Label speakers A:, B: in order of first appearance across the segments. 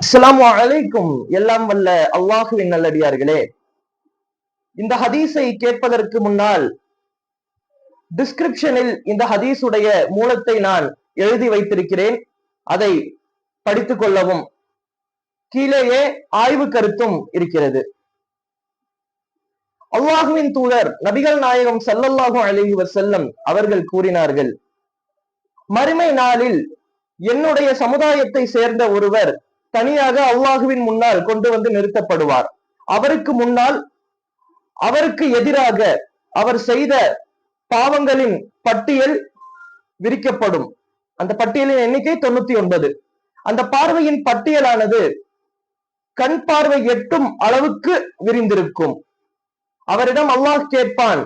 A: அஸ்லாம் அலைக்கும். எல்லாம் வல்ல அல்லாஹுவின் நல்லடியார்களே. இந்த ஹதீஸை கேட்பதற்கு முன்னால் டிஸ்கிரிப்ஷனில் இந்த ஹதீஸுடைய மூலத்தை நான் எழுதி வைத்திருக்கிறேன். அதை படித்துக் கொள்ளவும். கீழேயே ஆய்வு கருத்தும் இருக்கிறது. அல்லாஹுவின் தூதர் நபிகள் நாயகம் சல்லல்லாஹு அலைஹி செல்லம் அவர்கள் கூறினார்கள் மறுமை நாளில் என்னுடைய சமுதாயத்தை சேர்ந்த ஒருவர் தனியாக அல்லாஹுவின் முன்னால் கொண்டு வந்து நிறுத்தப்படுவார். அவருக்கு முன்னால் அவருக்கு எதிராக அவர் செய்த பாவங்களின் பட்டியல் விரிக்கப்படும். அந்த பட்டியலின் எண்ணிக்கை தொண்ணூத்தி ஒன்பது. அந்த பார்வையின் பட்டியலானது கண் பார்வை எட்டும் அளவுக்கு விரிந்திருக்கும். அவரிடம் அல்லாஹ் கேட்பான்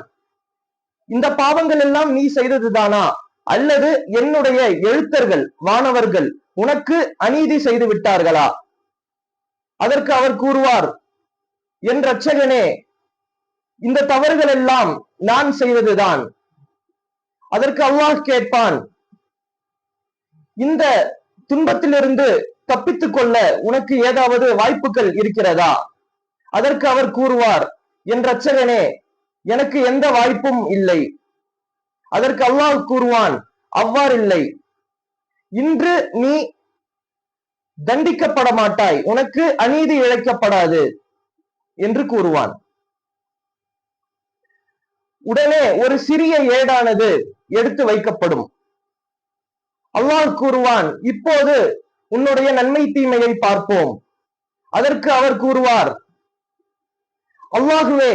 A: இந்த பாவங்கள் எல்லாம் நீ செய்தது தானா அல்லது என்னுடைய எழுத்தர்கள் மாணவர்கள் உனக்கு அநீதி செய்து விட்டார்களா? அதற்கு அவர் கூறுவார் என் ரட்சகனே இந்த தவறுகள் எல்லாம் நான் செய்ததுதான் அதற்கு அல்லாஹ் கேட்பான் இந்த துன்பத்திலிருந்து தப்பித்துக் கொள்ள உனக்கு ஏதாவது வாய்ப்புகள் இருக்கிறதா? அதற்கு அவர் கூறுவார் என் ரட்சகனே எனக்கு எந்த வாய்ப்பும் இல்லை. அதற்கு அல்லாஹ் கூறுவான் அவ்வாறில்லை. இன்று நீ தண்டிக்கப்பட மாட்டாய். உனக்கு அநீதி இழைக்கப்படாது. என்று கூறுவான். உடனே ஒரு சிறிய ஏடானது எடுத்து வைக்கப்படும். அல்லாஹ் கூறுவான் இப்போது உன்னுடைய நன்மை தீமையை பார்ப்போம். அதற்கு அவர் கூறுவார் அல்லாகுவே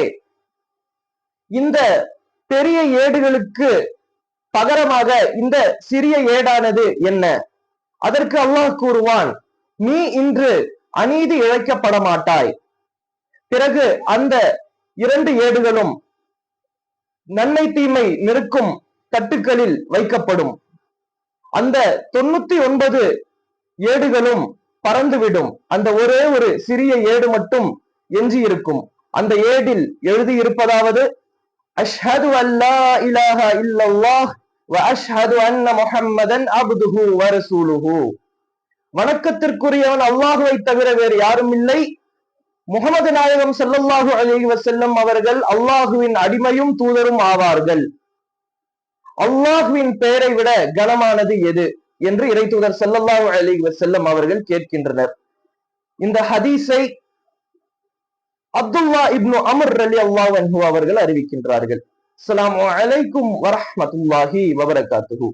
A: இந்த பெரிய ஏடுகளுக்கு பகரமாக இந்த சிறிய ஏடானது என்ன? அதற்கு அல்லாஹ் கூறுவான் நீ இன்று அநீதி இழைக்கப்பட மாட்டாய். பிறகு அந்த இரண்டு ஏடுகளும் நன்மை தீமை நிற்கும் தட்டுக்களில் வைக்கப்படும். அந்த தொண்ணூத்தி ஒன்பது ஏடுகளும் பறந்துவிடும். அந்த ஒரே ஒரு சிறிய ஏடு மட்டும் எஞ்சி இருக்கும் அந்த ஏடில் எழுதியிருப்பதாவது அஷ்ஹது அல்லா இலாஹ இல்லல்லாஹ் வ அஷ்ஹது அன்ன முஹம்மதன் அப்துஹு வ ரசூலுஹு. வணக்கத்திற்குரியவன் அல்லாஹுவை தவிர வேறு யாரும் இல்லை. முகமது நாயகம் செல்லல்லாஹு அலிஹி வசல்லம் அவர்கள் அல்லாஹுவின் அடிமையும் தூதரும் ஆவார்கள். அல்லாஹுவின் பெயரை விட கனமானது எது என்று இறை தூதர் செல்லல்லாஹு அலிஹி வசல்லம் அவர்கள் கேட்கின்றனர். இந்த ஹதீஸை அப்துல்லா இப்னு அமர் அலி அல்லாஹ் அவர்கள் அறிவிக்கின்றார்கள். அஸ்ஸலாமு அலைக்கும் வரஹ்மத்துல்லாஹி வபரகாத்துஹு.